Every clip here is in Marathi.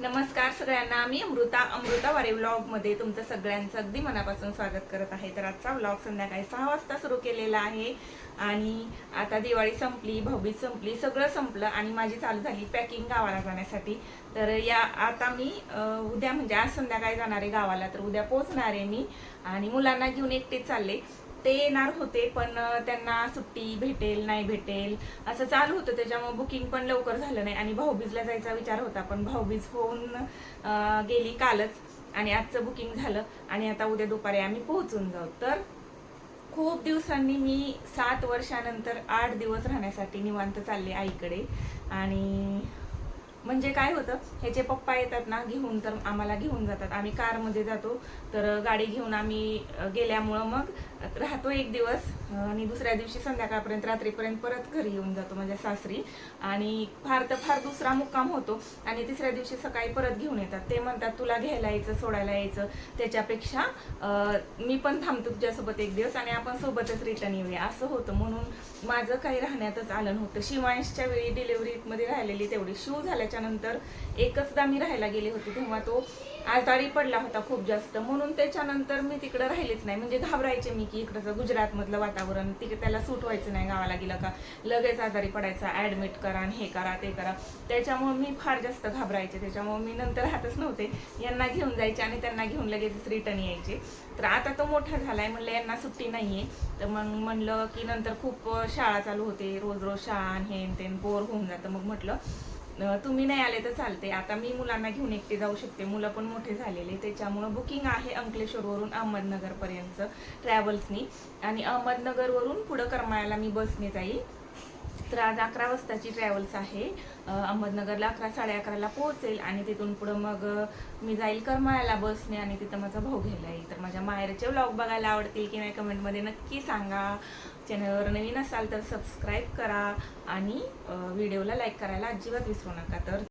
नमस्कार सगळ्यांना मी अमृता अमृता वारे व्लॉगमध्ये तुमचं सगळ्यांचं अगदी मनापासून स्वागत करत आहे. तर आजचा व्लॉग संध्याकाळी सहा वाजता सुरू केलेला आहे आणि आता दिवाळी संपली भाऊबीज संपली सगळं संपलं आणि माझी चालू झाली पॅकिंग गावाला जाण्यासाठी. तर या आता मी उद्या म्हणजे आज संध्याकाळी जाणार आहे गावाला तर उद्या पोहोचणार आहे मी आणि मुलांना घेऊन एकटेच चालले. ते येणार होते पण त्यांना सुट्टी भेटेल नाही भेटेल असं चालू होतं. त्याच्यामुळे बुकिंग पण लवकर झालं नाही आणि भाऊबीजला जायचा विचार होता पण भाऊबीज होऊन गेली कालच आणि आजचं बुकिंग झालं आणि आता उद्या दुपारी आम्ही पोहोचून जाऊ. तर खूप दिवसांनी मी सात वर्षानंतर आठ दिवस राहण्यासाठी निवांत चालले आईकडे आणि म्हणजे काय होतं ह्याचे पप्पा येतात ना घेऊन तर आम्हाला घेऊन जातात. आम्ही कारमध्ये जातो तर गाडी घेऊन आम्ही गेल्यामुळं मग राहतो एक दिवस आणि दुसऱ्या दिवशी संध्याकाळपर्यंत रात्रीपर्यंत परत घरी येऊन जातो माझ्या सासरी. आणि फार तर फार दुसरा मुक्काम होतो आणि तिसऱ्या दिवशी सकाळी परत घेऊन येतात. ते म्हणतात तुला घ्यायला यायचं सोडायला यायचं त्याच्यापेक्षा मी पण थांबतो तुझ्यासोबत एक दिवस आणि आपण सोबतच रिटर्न येऊया. असं होतं. म्हणून माझं काही राहण्यातच आलं नव्हतं. शिवांशच्या वेळी डिलिव्हरीमध्ये राहिलेली तेवढी. शिव झाल्याच्या त्याच्यानंतर एकचदा मी राहायला गेले होते तेव्हा तो आजारी पडला होता खूप जास्त. म्हणून त्याच्यानंतर मी तिकडे राहिलेच नाही. म्हणजे घाबरायचे मी की इकडचं गुजरातमधलं वातावरण तिकडे त्याला सूट व्हायचं नाही गावाला गेलं का लगेच आजारी पडायचा ऍडमिट करा आणि हे करा ते करा. त्याच्यामुळे मी फार जास्त घाबरायचे. त्याच्यामुळे मी नंतर राहतच नव्हते. यांना घेऊन जायचे आणि त्यांना घेऊन लगेच रिटर्न यायचे. तर आता तो मोठा झालाय म्हणलं यांना सुट्टी नाहीये. तर मग म्हणलं की नंतर खूप शाळा चालू होते. रोज रोज शाळा आणि हे ते बोर होऊन जातं. मग म्हटलं तुम्ही नाही आले तर चालते आता मी मुलांना घेऊन एकटे जाऊ शकते. मुलं पण मोठे झालेले. त्याच्यामुळं बुकिंग आहे अंकलेश्वरवरून अहमदनगरपर्यंत ट्रॅव्हल्सनी आणि अहमदनगरवरून पुढं करमाळ्याला मी बसने जाईल. तर आज अकरा वाजताची ट्रॅव्हल्स आहे. अहमदनगरला अकरा साडे अकराला पोहोचेल. आणि तिथून पुढं मग मी जाईल करमाळ्याला बसने आणि तिथं माझा भाऊ घ्यायला येईल. तर माझ्या माहेरचे व्लॉग बघायला आवडतील की नाही कमेंटमध्ये नक्की सांगा. चॅनलवर नवीन असाल तर सबस्क्राईब करा आणि व्हिडिओला लाईक करायला अजिबात विसरू नका. तर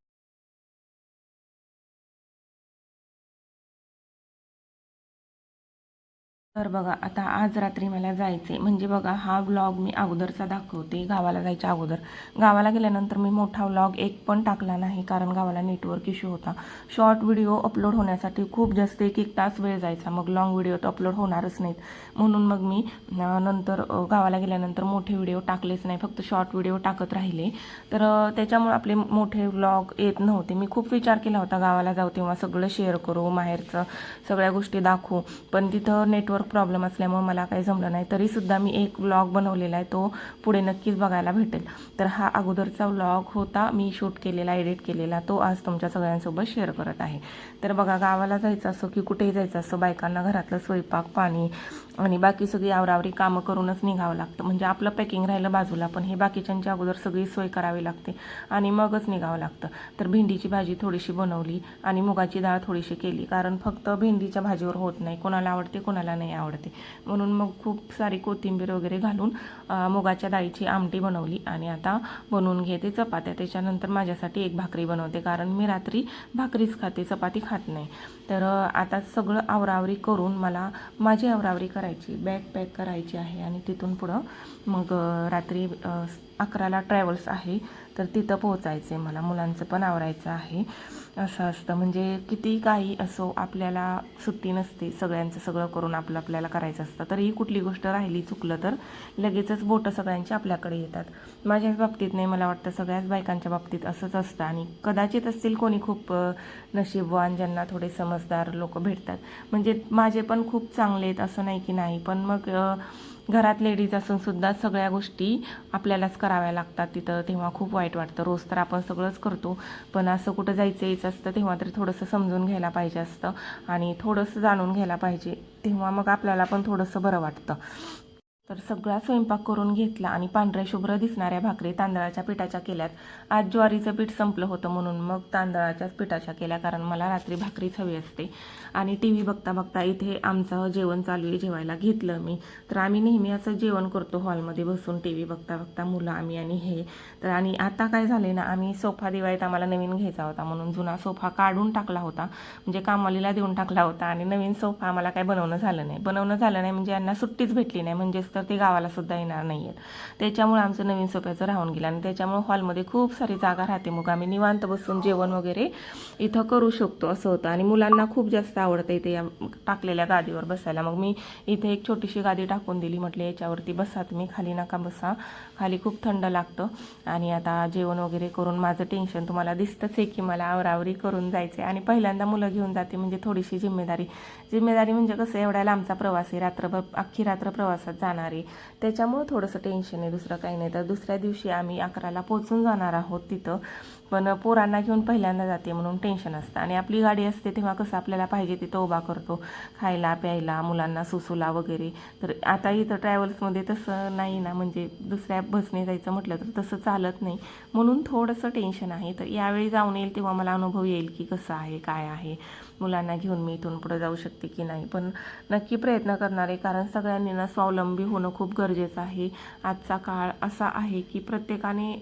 तर बघा आता आज रात्री मला जायचे म्हणजे बघा हा व्लॉग मी अगोदरचा दाखवते. गावाला जायच्या अगोदर. गावाला गेल्यानंतर मी मोठा व्लॉग एक पण टाकला नाही कारण गावाला नेटवर्क इश्यू होता. शॉर्ट व्हिडिओ अपलोड होण्यासाठी खूप जास्त एक एक तास वेळ जायचा. मग लॉंग व्हिडिओ तर अपलोड होणारच नाहीत. म्हणून मग मी नंतर गावाला गेल्यानंतर मोठे व्हिडिओ टाकलेच नाही. फक्त शॉर्ट व्हिडिओ टाकत राहिले. तर त्याच्यामुळे आपले मोठे व्लॉग येत नव्हते. मी खूप विचार केला होता गावाला जाऊ तेव्हा सगळं शेअर करू माहेरचं सगळ्या गोष्टी दाखवू. पण तिथं नेटवर्क प्रॉब्लेम असल्यामुळे मला काही जमलं नाही. तरीसुद्धा मी एक व्लॉग बनवलेला आहे तो पुढे नक्कीच बघायला भेटेल. तर हा अगोदरचा व्लॉग होता मी शूट केलेला एडिट केलेला तो आज तुमच्या सगळ्यांसोबत शेअर करत आहे. तर बघा गावाला जायचं असो की कुठेही जायचं असो बायकांना घरातलं स्वयंपाक पाणी आणि बाकी सगळी आवरावरी कामं करूनच निघावं लागतं. म्हणजे आपलं पॅकिंग राहिलं बाजूला पण हे बाकीच्यांच्या अगोदर सगळी सोय करावी लागते आणि मगच निघावं लागतं. तर भेंडीची भाजी थोडीशी बनवली आणि मुगाची डाळ थोडीशी केली कारण फक्त भेंडीच्या भाजीवर होत नाही. कोणाला आवडते कोणाला नाही आवडते. म्हणून मग खूप सारी कोथिंबीर वगैरे घालून मुगाच्या डाळीची आमटी बनवली आणि आता बनवून घेते चपात्या. त्याच्यानंतर माझ्यासाठी एक भाकरी बनवते कारण मी रात्री भाकरीच खाते चपाती खात नाही. तर आता सगळं आवरावरी करून मला माझी आवरावरी करायची बॅग पॅक करायची आहे आणि तिथून पुढं मग रात्री अकराला ट्रॅव्हल्स आहे. तर तिथं पोहोचायचं आहे मला. मुलांचं पण आवरायचं आहे. असं असतं. म्हणजे किती काही असो आपल्याला सुट्टी नसते. सगळ्यांचं सगळं करून आपलं आपल्याला करायचं असतं. तरीही कुठली गोष्ट राहिली चुकलं तर लगेचच बोटं सगळ्यांची आपल्याकडे येतात. माझ्याच बाबतीत नाही मला वाटतं. सगळ्याच बायकांच्या बाबतीत असंच असतं. आणि कदाचित असतील कोणी खूप नशीबवान ज्यांना थोडे समजदार लोक भेटतात. म्हणजे माझे पण खूप चांगले आहेत असं नाही की नाही. पण मग घरात लेडीज असून सुद्धा सगळ्या गोष्टी आपल्यालाच कराव्या लागतात. तिथं तेव्हा खूप वाईट वाटतं. रोज तर आपण सगळंच करतो. पण असं कुठं जायचं यायचं असतं तेव्हा तरी थोडंसं समजून घ्यायला पाहिजे असतं आणि थोडंसं जाणून घ्यायला पाहिजे. तेव्हा मग आपल्याला पण थोडंसं बरं वाटतं. तर सगळा स्वयंपाक करून घेतला आणि पांढऱ्या शुभ्र दिसणाऱ्या भाकरी तांदळाच्या पिठाच्या केल्यात. आज ज्वारीचं पीठ संपलं होतं म्हणून मग तांदळाच्याच पिठाच्या केल्या कारण मला रात्री भाकरीच हवी असते. आणि टी व्ही बघता बघता इथे आमचं जेवण चालू आहे जेवायला घेतलं मी. तर आम्ही नेहमी असं जेवण करतो हॉलमध्ये बसून टी व्ही बघता बघता मुलं आम्ही आणि हे. तर आणि आता काय झाले ना आम्ही सोफा दिवाळीत आम्हाला नवीन घ्यायचा होता म्हणून जुना सोफा काढून टाकला होता. म्हणजे कामालीला देऊन टाकला होता आणि नवीन सोफा आम्हाला काय बनवणं झालं नाही. बनवणं झालं नाही म्हणजे यांना सुट्टीच भेटली नाही म्हणजेच तर ते गावाला सुद्धा येणार नाही आहेत त्याच्यामुळे आमचं नवीन सोप्याचं राहून गेलं आणि त्याच्यामुळे हॉलमध्ये खूप सारी जागा राहते मग आम्ही निवांत बसून जेवण वगैरे इथं करू शकतो असं होतं. आणि मुलांना खूप जास्त आवडतं इथे या टाकलेल्या गादीवर बसायला. मग मी इथे एक छोटीशी गादी टाकून दिली. म्हटलं याच्यावरती बसा तुम्ही. खाली नका बसा. खाली खूप थंड लागतं. आणि आता जेवण वगैरे करून माझं टेन्शन तुम्हाला दिसतंच आहे की मला आवरावरी करून जायचं आहे आणि पहिल्यांदा मुलं घेऊन जाते म्हणजे थोडीशी जिम्मेदारी. जिम्मेदारी म्हणजे कसं एवढ्या लांबचा प्रवास आहे. रात्रभर अख्खी रात्र प्रवासात जाणार आहे त्याच्यामुळं थोडंसं टेन्शन आहे दुसरं काही नाही. तर दुसऱ्या दिवशी आम्ही अकराला पोचून जाणार आहोत तिथं. पण पोरांना घेऊन पहिल्यांदा जाते म्हणून टेन्शन असतं. आणि आपली गाडी असते तेव्हा कसं आपल्याला पाहिजे तिथं उभा करतो. खायला प्यायला मुलांना सुसूला वगैरे. तर आता इथं ट्रॅव्हल्समध्ये तसं नाही ना म्हणजे दुसऱ्या बसने जायचं म्हटलं तर तसं चालत नाही. म्हणून थोडंसं टेन्शन आहे. तर यावेळी जाऊन येईल तेव्हा मला अनुभव येईल की कसं आहे काय आहे. मुलांना घेऊन मी इथून पुढे जाऊ शकते की नाही. पण नक्की प्रयत्न करणार आहे कारण सगळ्यांनी ना स्वावलंबी होणं खूप गरजेचं आहे. आजचा काळ असा आहे की प्रत्येकाने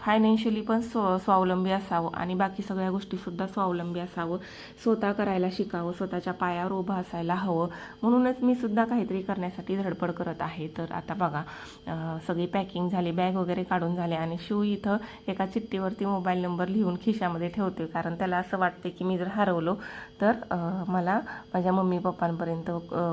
फायनान्शियली पण स्व स्वावलंबी असावं आणि बाकी सगळ्या गोष्टीसुद्धा स्वावलंबी असावं. स्वतः करायला शिकावं स्वतःच्या पायावर उभं असायला हवं. म्हणूनच मी सुद्धा काहीतरी करण्यासाठी धडपड करत आहे. तर आता बघा सगळी पॅकिंग झाली बॅग वगैरे काढून झाले आणि शिव इथं एका चिठ्ठीवरती मोबाईल नंबर लिहून खिशामध्ये ठेवते. कारण त्याला असं वाटते की मी जर हरवलो तर मला माझ्या मम्मी पप्पांपर्यंत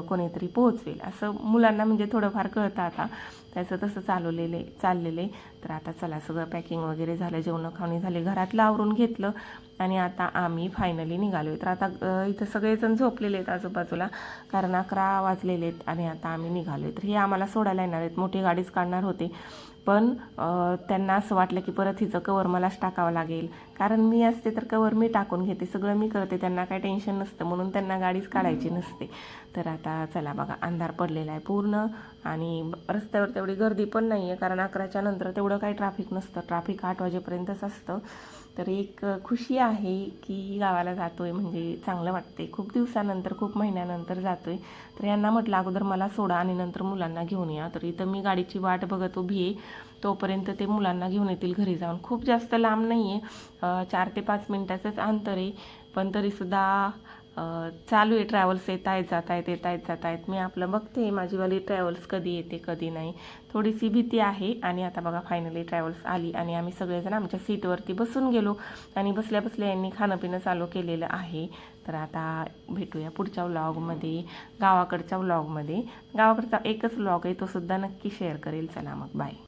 कोणीतरी पोहोचवेल. असं मुलांना म्हणजे थोडंफार कळतं आता. त्याचं तसं चालवलेलं आहे चाललेलं. आहे तर आता चला सगळं पॅकिंग वगैरे झालं जेवणं खावणी झाले घरातलं आवरून घेतलं. आणि आता आम्ही फायनली निघालो आहे तर आता इथं सगळेजण झोपलेले आहेत आजूबाजूला कारण अकरा वाजलेले आहेत आणि आता आम्ही निघालो आहे तर हे आम्हाला सोडायला येणार आहेत. मोठी गाडीच काढणार होते. पण त्यांना असं वाटलं की परत हिचं कवर मलाच टाकावं लागेल. कारण मी असते तर कवर मी टाकून घेते सगळं मी करते त्यांना काय टेन्शन नसतं म्हणून त्यांना गाडीच काढायची नसते. तर आता चला बघा अंधार पडलेला आहे पूर्ण आणि रस्त्यावर तेवढी गर्दी पण नाही आहे कारण अकराच्या नंतर तेवढं काही ट्रॅफिक नसतं. ट्रॅफिक आठ वाजेपर्यंतच असतं. तर एक खुशी आहे की गावाला जातोय म्हणजे चांगलं वाटते खूप दिवसानंतर खूप महिन्यानंतर जातोय. तर यांना म्हटलं अगोदर मला सोडा आणि नंतर मुलांना घेऊन या. तर इथं मी गाडीची वाट बघत उभी आहे. तोपर्यंत ते मुलांना घेऊन येतील घरी जाऊन. खूप जास्त लांब नाही आहे चार ते पाच मिनटाचंच अंतर आहे. पण तरीसुद्धा चालू आहे ट्रॅव्हल्स येत आहेत जात आहेत येत आहेत जात आहेत. मी आपलं बघते माझीवाली ट्रॅव्हल्स कधी येते कधी नाही. थोडीशी भीती आहे आणि आता बघा फायनली ट्रॅव्हल्स आली आणि आम्ही सगळेजण आमच्या सीटवरती बसून गेलो आणि बसल्या बसल्या यांनी खाणं पिणं चालू केलेलं आहे. तर आता भेटूया पुढच्या व्लॉगमध्ये गावाकडच्या व्लॉगमध्ये गावाकडचा एकच व्लॉग आहे तो सुद्धा नक्की शेअर करेल. चला मग बाय